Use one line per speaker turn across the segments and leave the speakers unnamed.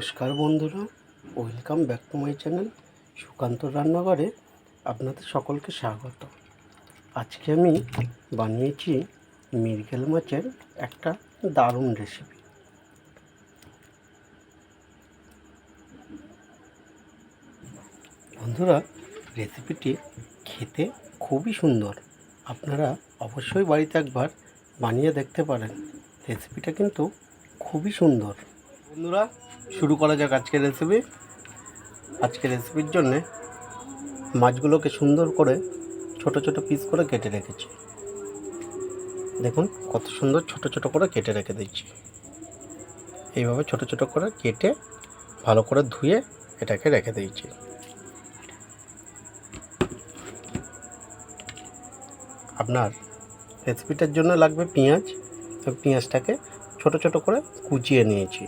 নমস্কার বন্ধুরা, welcome back to my channel Sukanta রান্নাঘরে। আপনাদের সকলকে স্বাগত। আজকে আমি বানিয়েছি মৃগেল মাছের একটা দারুণ রেসিপি বন্ধুরা রেসিপিটি খেতে খুবই সুন্দর। আপনারা অবশ্যই বাড়িতে একবার বানিয়ে দেখতে পারেন। রেসিপিটা কিন্তু খুবই সুন্দর। বন্ধুরা, শুরু করা যাক আজকের রেসিপি আজকের রেসিপির জন্যে মাছগুলোকে সুন্দর করে ছোট ছোট পিস করে কেটে রেখেছি। দেখুন, কত সুন্দর ছোট ছোট করে কেটে রেখে দিচ্ছি এইভাবে ছোট ছোট করে কেটে ভালো করে ধুয়ে এটাকে রেখে দিয়েছি। আপনার রেসিপিটার জন্য লাগবে পেঁয়াজ। পেঁয়াজটাকে ছোট ছোট করে কুচিয়ে নিয়েছি।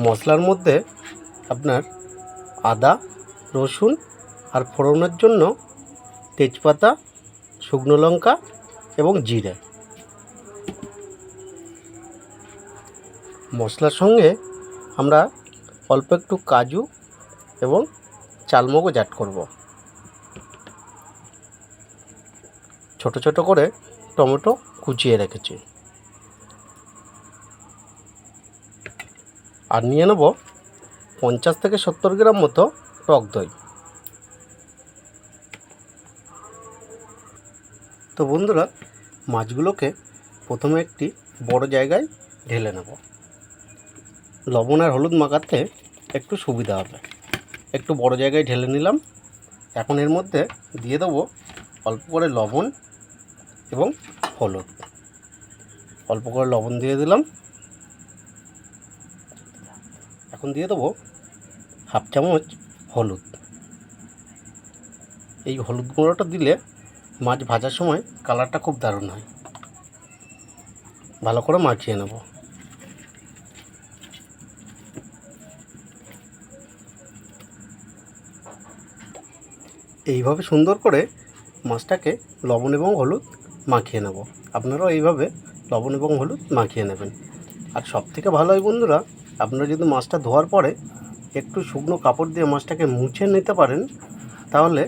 মশলার মধ্যে আপনার আদা, রসুন আর ফোড়নের জন্য তেজপাতা, শুকনো লঙ্কা এবং জিরে। মশলার সঙ্গে আমরা অল্প একটু কাজু এবং চালমগজ অ্যাড করব। ছোট ছোট করে টমেটো কুচিয়ে রেখেছি। আর নিয়ে নেব পঞ্চাশ থেকে সত্তর গ্রাম মতো টক দই। তো বন্ধুরা, মাছগুলোকে প্রথমে একটি বড় জায়গায় ঢেলে নেব। লবণ আর হলুদ মাখাতে একটু সুবিধা হবে। একটু বড় জায়গায় ঢেলে নিলাম। এখন এর মধ্যে দিয়ে দেবো অল্প করে লবণ এবং হলুদ। অল্প করে লবণ দিয়ে দিলাম। এখন দিয়ে দেবো হাফ চামচ হলুদ। এই হলুদ গুঁড়োটা দিলে মাছ ভাজার সময় কালারটা খুব দারুণ হয়। ভালো করে মাখিয়ে নেব। এইভাবে সুন্দর করে মাছটাকে লবণ এবং হলুদ মাখিয়ে নেব। আপনারাও এইভাবে লবণ এবং হলুদ মাখিয়ে নেবেন। আর সব থেকে ভালো হয় বন্ধুরা আপনারা যদি মাছটা ধোয়ার পরে একটু শুকনো কাপড় দিয়ে মাছটাকে মুছে নিতে পারেন, তাহলে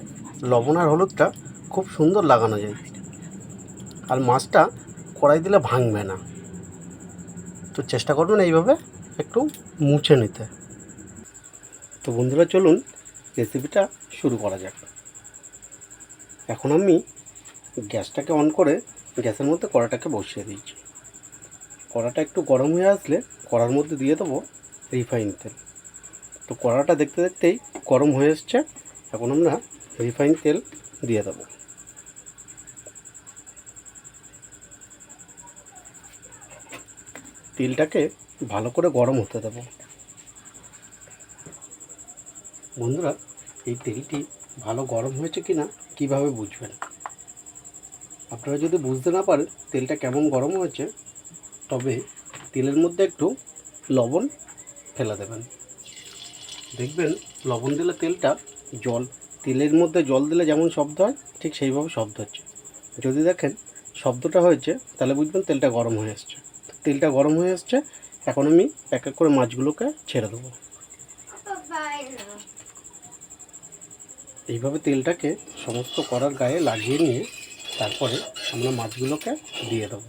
লবণ আর হলুদটা খুব সুন্দর লাগানো যায়। আর মাছটা কড়াই দিলে ভাঙবে না। তো চেষ্টা করবেন এইভাবে একটু মুছে নিতে। তো বন্ধুরা, চলুন রেসিপিটা শুরু করা যাক। এখন আমি গ্যাসটাকে অন করে গ্যাসের মধ্যে কড়াটাকে বসিয়ে দিয়েছি কড়াটা একটু গরম হয়ে আসলে কড়ার মধ্যে দিয়ে দেবো রিফাইন তেল। তো কড়াটা দেখতে দেখতেই গরম হয়ে এসছে। এখন আমরা রিফাইন তেল দিয়ে দেবো। তেলটাকে ভালো করে গরম হতে দেবো। বন্ধুরা, এই তেলটি ভালো গরম হয়েছে কি না কীভাবে বুঝবেন? আপনারা যদি বুঝতে না পারেন তেলটা কেমন গরম হয়েছে, তবে তেলের মধ্যে একটু লবণ ফেলে দেবেন। দেখবেন লবণ দিলে তেলটা জল, তেলের মধ্যে জল দিলে যেমন শব্দ হয়, ঠিক সেইভাবে শব্দ হচ্ছে। যদি দেখেন শব্দটা হয়েছে, তাহলে বুঝবেন তেলটা গরম হয়ে এসছে তেলটা গরম হয়ে এসছে এখন আমি এক এক করে মাছগুলোকে ছেড়ে দেবো। এইভাবে তেলটাকে সমস্ত করার গায়ে লাগিয়ে নিয়ে তারপরে আমরা মাছগুলোকে দিয়ে দেবো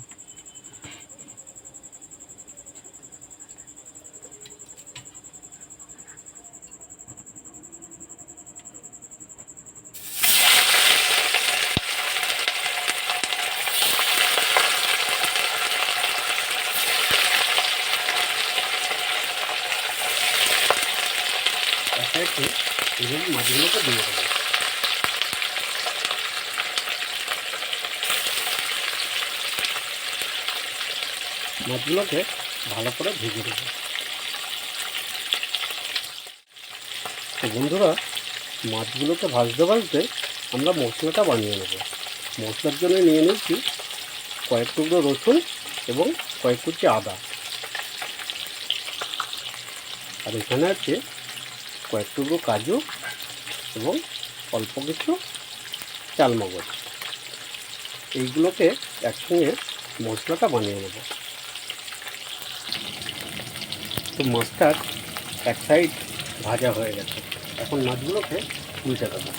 একে একে এইভাবে মাছগুলোকে দিয়ে দেবো। মাছগুলোকে ভালো করে ভেজে দেবো তো বন্ধুরা, মাছগুলোকে ভাজতে ভাজতে আমরা মশলাটা বানিয়ে নেব। মশলার জন্য নিয়ে নিচ্ছি কয়েক টুকরো রসুন এবং কয়েক কুচি আদা। আর এখানে আছে কয়েক টুকরো কাজু এবং অল্প কিছু চালমগজ। এইগুলোকে একসঙ্গে মশলাটা বানিয়ে নেব। তো মাছটার এক সাইড ভাজা হয়ে গেছে। এখন মাছগুলোকে উল্টে দেবো।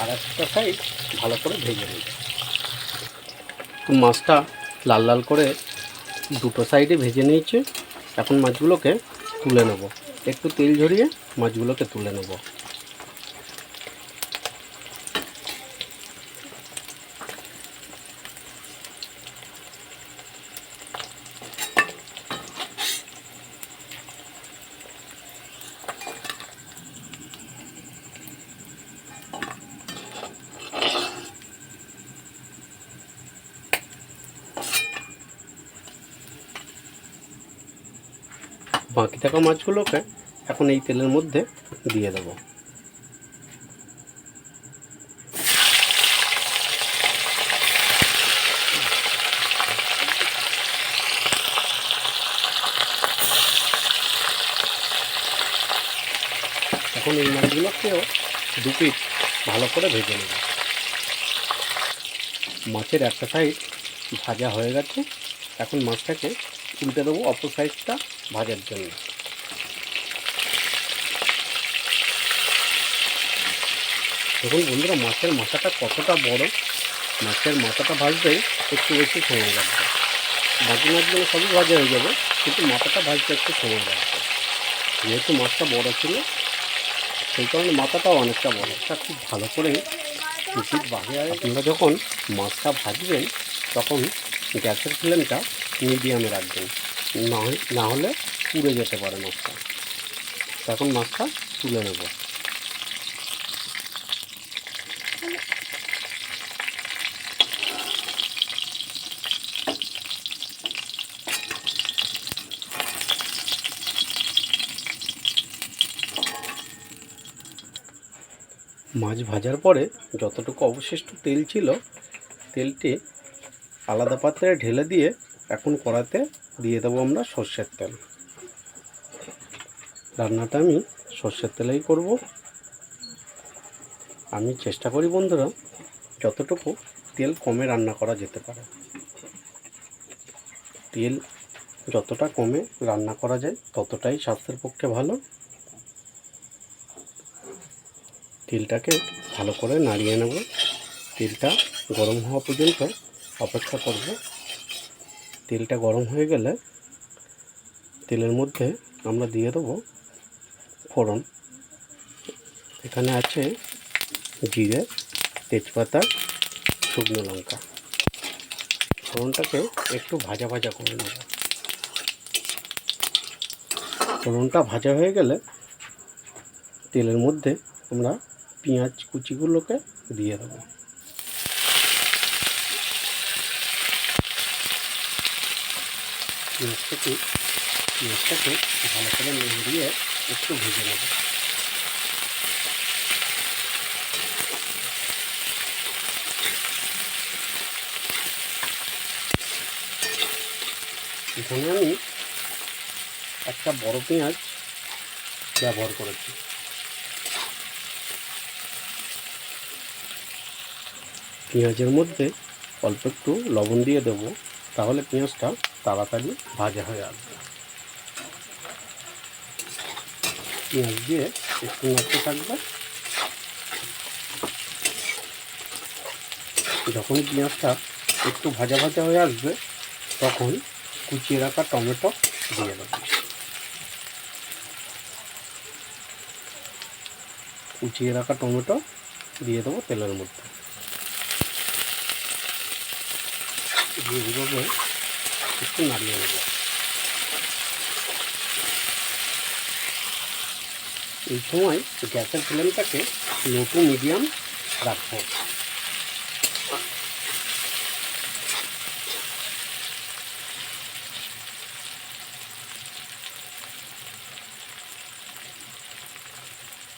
আর একটা সাইড ভালো করে ভেজে নেব। মাছটা লাল লাল করে দুটো সাইডে ভেজে নিয়েছে। এখন মাছগুলোকে তুলে নেব। একটু তেল ঝরিয়ে মাছগুলোকে তুলে নেব। বাকি থাকা মাছগুলোকে এখন এই তেলের মধ্যে দিয়ে দেবো। এখন এই মাছগুলোকেও দু পিস ভালো করে ভেজে নেব। মাছের একটা সাইড ভাজা হয়ে গেছে। এখন মাছটাকে উল্টে দেবো অপর সাইডটা ভাজার জন্য। দেখুন বন্ধুরা, মাছের মাথাটা কতটা বড়, মাছের মাথাটা ভাজতে একটু বেশি সময় লাগবে। বাকি মাছগুলো সবই ভাজা হয়ে যাবে, কিন্তু মাথাটা ভাজতে একটু সময় লাগবে। যেহেতু মাছটা বড় ছিল, সেই কারণে মাথাটাও অনেকটা বড়। তা খুব ভালো করে উচিত বাজে আপনারা যখন মাছটা ভাজবেন, তখন গ্যাসের ফ্লেমটা মিডিয়ামে রাখবেন। না হলে পুড়ে যেতে পারে মাছটা। এখন মাছটা তুলে নেব। মাছ ভাজার পরে যতটুকু অবশিষ্ট তেল ছিল, তেলটি আলাদা পাত্রে ঢেলে দিয়ে এখন কড়াতে দিয়ে দেবো আমরা সর্ষের তেল। রান্নাটা আমি সর্ষের তেলেই করব। আমি চেষ্টা করি বন্ধুরা, যতটুকু তেল কমে রান্না করা যেতে পারে। তেল যতটা কমে রান্না করা যায়, ততটাই স্বাস্থ্যের পক্ষে ভালো। তেলটাকে ভালো করে নাড়িয়ে নেব। তেলটা গরম হওয়া পর্যন্ত অপেক্ষা করব। তেলটা গরম হয়ে গেলে তেলের মধ্যে আমরা দিয়ে দেবো ফোড়ন। এখানে আছে জিরে, তেজপাতা, শুকনো লঙ্কা। ফোড়নটাকে একটু ভাজা ভাজা করে নেব। ফোড়নটা ভাজা হয়ে গেলে তেলের মধ্যে আমরা পেঁয়াজ কুচিগুলোকে দিয়ে দেবো। পেঁয়াজটাকে পেঁয়াজটাকে ভালো করে দিয়ে একটু ভেজে নেব। এখানে আমি একটা বড় পেঁয়াজ ব্যবহার করেছি। পেঁয়াজের মধ্যে অল্প একটু লবণ দিয়ে দেবো। তাহলে পেঁয়াজটা তাড়াতাড়ি ভাজা হয়ে আসবে। পেঁয়াজ দিয়ে একটু নাড়তে থাকবে। যখন পেঁয়াজটা একটু ভাজা ভাজা হয়ে আসবে, তখন কুচিয়ে রাখা টমেটো দিয়ে দেবো। কুচিয়ে রাখা টমেটো দিয়ে দেবো তেলের মধ্যে। দিয়ে এইভাবে একটু নাড়িয়ে নেব। এই সময় গ্যাসের ফ্লেমটাকে লো টু মিডিয়াম রাখব।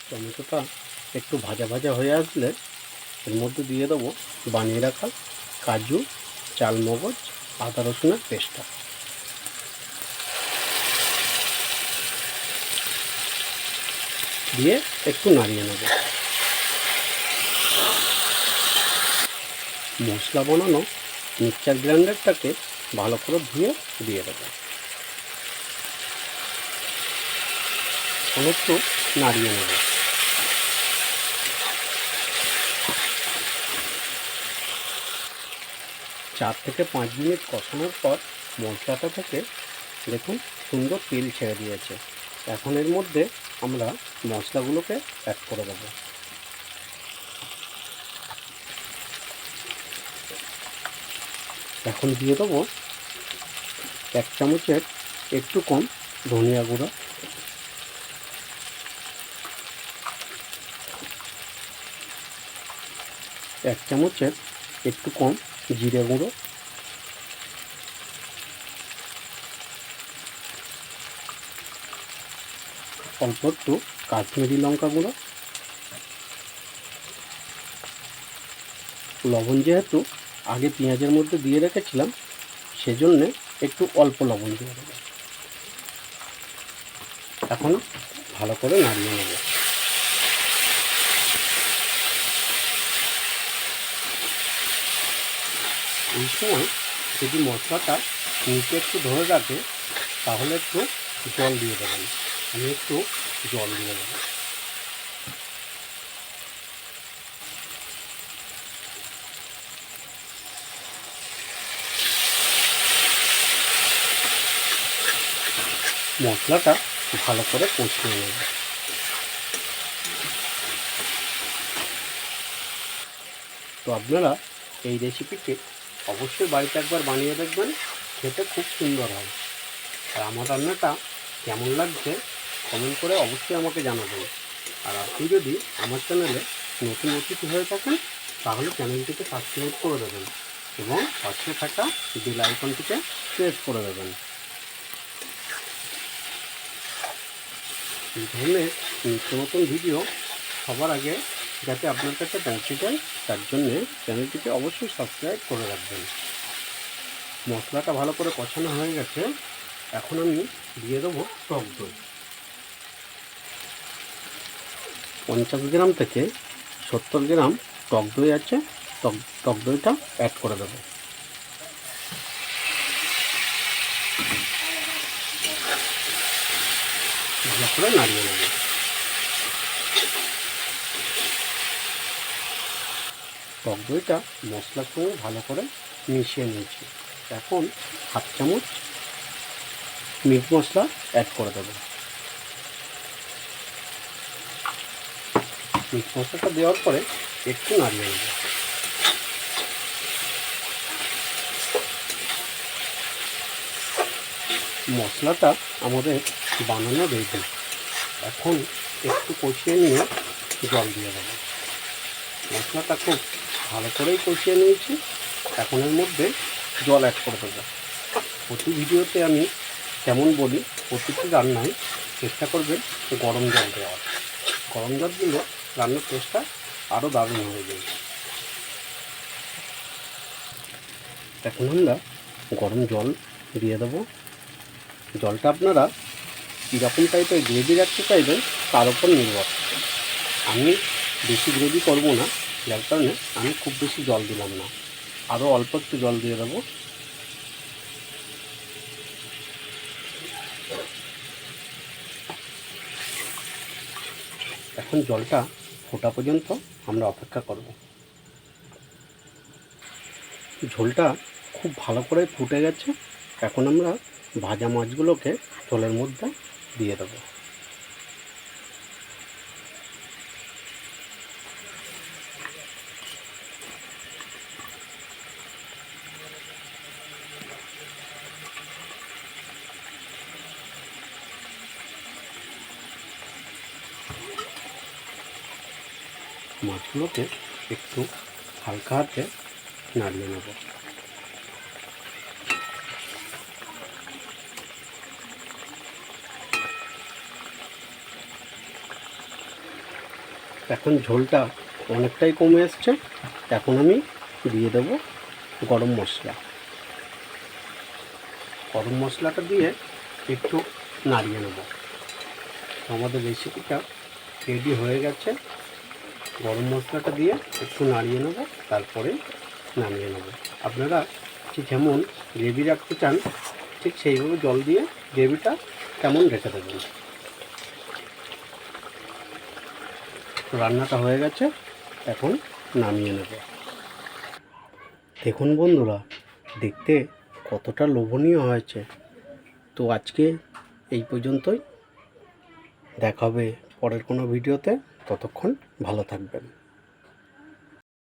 টমেটোটা একটু ভাজা ভাজা হয়ে আসলে এর মধ্যে দিয়ে দেবো বানিয়ে রাখা কাজু চালমগজ আদা, রসুনের পেস্টটা। দিয়ে একটু নাড়িয়ে নেব। মশলা বানানো মিক্সচার গ্রাইন্ডারটাকে ভালো করে ধুয়ে দিয়ে দেবো। অনেকটু নাড়িয়ে নেব। চার থেকে পাঁচ মিনিট কষানোর পর মশলাটা থেকে দেখুন সুন্দর তেল ছেড়ে দিয়েছে। এখন এর মধ্যে আমরা মশলাগুলোকে অ্যাড করে দেবো। এখন দিয়ে দেবো এক চামচের একটু কম ধনিয়া গুঁড়ো। এক চামচের একটু কম জিরে গুঁড়ো। অল্প একটু কাশ্মীরি লঙ্কা গুঁড়ো। লবণ যেহেতু আগে পেঁয়াজের মধ্যে দিয়ে রেখেছিলাম, সেজন্যে একটু অল্প লবণ দিয়ে দেবো। এখন ভালো করে নাড়িয়ে নেব। এই সময় যদি মশলাটা নিচে একটু ধরে রাখে, তাহলে একটু জল দিয়ে দেবেন। আমি একটু জল দিয়ে দেবো। মশলাটা ভালো করে কষিয়ে নেব। তো আপনারা এই রেসিপিটি অবশ্যই বাড়িতে একবার বানিয়ে দেখবেন, খেতে খুব সুন্দর হয়। আর আমার রান্নাটা কেমন লাগছে কমেন্ট করে অবশ্যই আমাকে জানাবেন। আর আপনি যদি আমার চ্যানেলে নতুন অতিথি হয়ে থাকেন, তাহলে চ্যানেলটিকে সাবস্ক্রাইব করে দেবেন এবং পাশে থাকা বেল আইকনটিকে প্রেস করে দেবেন। এই ধরনের নিত্য নতুন ভিডিও সবার আগে যাতে আপনার কাছে পৌঁছে যায় তার জন্যে চ্যানেলটিকে অবশ্যই সাবস্ক্রাইব করে রাখবেন। মশলাটা ভালো করে কষানো হয়ে গেছে। এখন আমি দিয়ে দেবো টক দই। পঞ্চাশ গ্রাম থেকে সত্তর গ্রাম টক দই আছে। টক টক দইটা অ্যাড করে দেবো। ভালো করে নাড়িয়ে নেব। টক দইটা মশলার সঙ্গে ভালো করে মিশিয়ে নিয়েছি। এখন হাফ চামচ মিট মশলা অ্যাড করে দেবো। মিট মশলাটা দেওয়ার পরে একটু নাড়িয়ে নেব। মশলাটা আমাদের বানানো রেডি এখন একটু কষিয়ে নিয়ে জল দিয়ে দেবো। মশলাটা খুব ভালো করেই কষিয়ে নিয়েছি। এখন এর মধ্যে জল অ্যাড করে দেবো। প্রতি ভিডিওতে আমি কেমন বলি, প্রতিটি রান্নায় চেষ্টা করবেন গরম জল দেওয়ার। গরম জল দিলে রান্নার টেস্টটা আরও দারুণ হয়ে যায়। এখন আমরা গরম জল দিয়ে দেবো। জলটা আপনারা কীরকম টাইপের গ্রেভি রাখতে চাইবেন, তার উপর নির্ভর। আমি বেশি গ্রেভি করব না। যার কারণে আমি খুব বেশি জল দিলাম না। আরও অল্প একটু জল দিয়ে দেবো। এখন জলটা ফোটা পর্যন্ত আমরা অপেক্ষা করব। ঝোলটা খুব ভালো করে ফুটে গেছে। এখন আমরা ভাজা মাছগুলোকে জলের মধ্যে দিয়ে দেবো মাছগুলোকে একটু হালকা হাতে নাড়িয়ে নেব। এখন ঝোলটা অনেকটাই কমে এসছে, এখন আমি দিয়ে দেবো গরম মশলা। গরম মশলাটা দিয়ে একটু নাড়িয়ে নেব। আমাদের রেসিপিটা রেডি হয়ে গেছে। মশলাটা দিয়ে একটু নাড়িয়ে নেব, তারপরে নামিয়ে নেব। আপনারা ঠিক যেমন গ্রেভি রাখতে চান, ঠিক সেইভাবে জল দিয়ে গ্রেভিটা কেমন রেখে দেবেন। রান্নাটা হয়ে গেছে, এখন নামিয়ে নেব। দেখুন বন্ধুরা, দেখতে কতটা লোভনীয় হয়েছে। তো আজকে এই পর্যন্তই। দেখা হবে পরের কোনো ভিডিওতে। ততক্ষণ ভালো থাকবেন।